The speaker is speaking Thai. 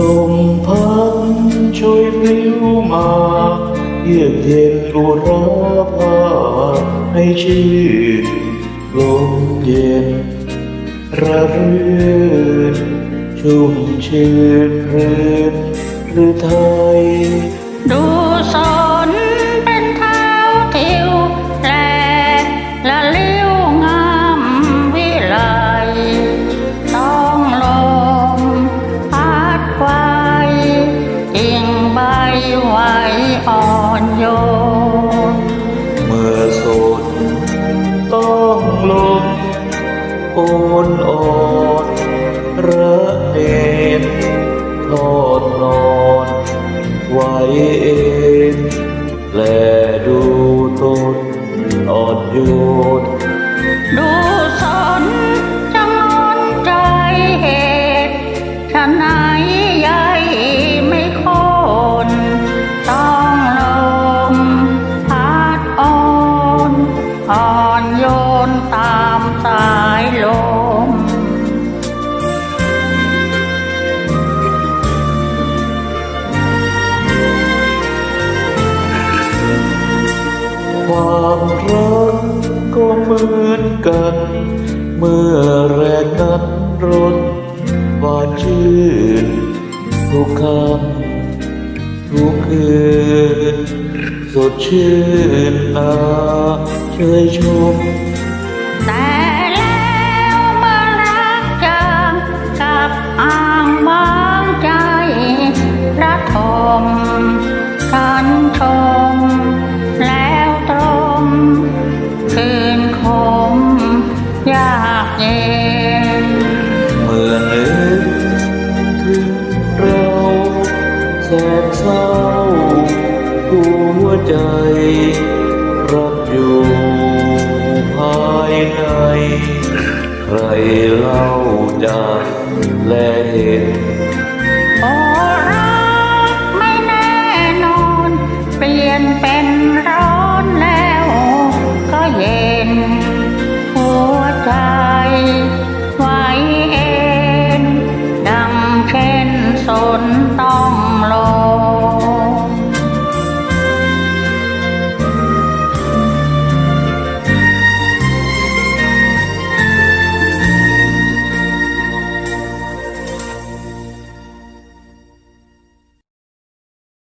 ลมพัดช่วยปลิวมาเยือกเย็นอุราภาให้ชื่นลมเย็นระรื่นชุ่มชื่นเรื่นหรือไทย กิ่งใบไหวอ่อนโยน เมื่อสุดต้องลงโอนอ่อ วมเหมือนกัน เมื่อแรกนั้นรนหวานชื่น ทุกคำทุกคืน สดชื่นนาเชยชม เจนเมื่อนึกถึงเราแสนเศร้าหัวใจรับอยู่ภายใน ใครเล่าจะแลเห็น